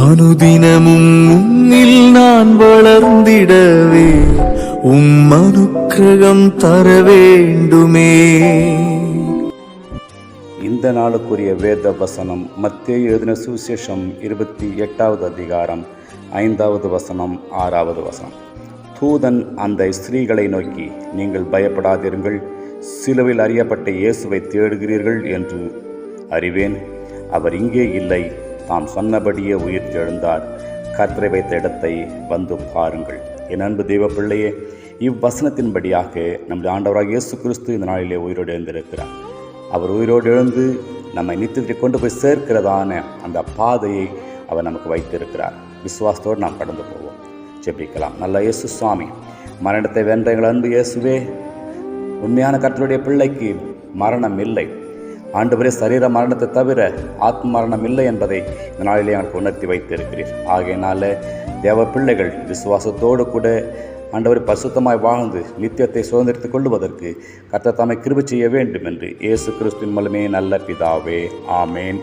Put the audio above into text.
அனுதினமும் உன்னில் நான் வளர்ந்திடவே உம் அனுக்கிரகம் தர வேண்டுமே இந்த நாளுக்குரிய வேத வசனம் மத்திய எழுதின சுவிசேஷம் இருபத்தி எட்டாவது அதிகாரம் ஐந்தாவது வசனம் ஆறாவது வசனம். தூதன் அந்த ஸ்திரீகளை நோக்கி நீங்கள் பயப்படாதிருங்கள் சிலுவையில் அறியப்பட்ட இயேசுவை தேடுகிறீர்கள் என்று அறிவேன். அவர் இங்கே இல்லை. தாம் சொன்னபடியே உயிர் எழுந்தார் கர்த்தரை வைத்த இடத்தை வந்து பாருங்கள். என் அன்பு தெய்வ பிள்ளையே இவ்வசனத்தின்படியாக நம்முடைய ஆண்டவராக இயேசு கிறிஸ்து இந்த நாளிலே உயிரோடு எழுந்திருக்கிறார். அவர் உயிரோடு எழுந்து நம்மை நித்தியத்தை கொண்டு போய் சேர்க்கிறதான அந்த பாதையை அவர் நமக்கு வைத்திருக்கிறார். விசுவாசத்தோடு நாம் கடந்து போவோம். ஜெபிக்கலாம். நல்ல இயேசு சுவாமி மரணத்தை வென்ற எங்கள் அன்பு இயேசுவே உண்மையான கர்த்தருடைய பிள்ளைக்கு மரணம் இல்லை. ஆண்டவரே சரீர மரணத்தை தவிர ஆத்ம மரணம் இல்லை என்பதை இந்த நாளிலே எனக்கு உணர்த்தி வைத்திருக்கிறீர். ஆகையினால தேவ பிள்ளைகள் விசுவாசத்தோடு கூட ஆண்டவர் பரிசுத்தமாய் வாழ்ந்து நித்தியத்தை சுதந்திரத்துக் கொள்வதற்கு கர்த்தர் தாமை கிருபி செய்ய வேண்டும் என்று இயேசு கிறிஸ்துவின் மூலமே நல்ல பிதாவே. ஆமேன்.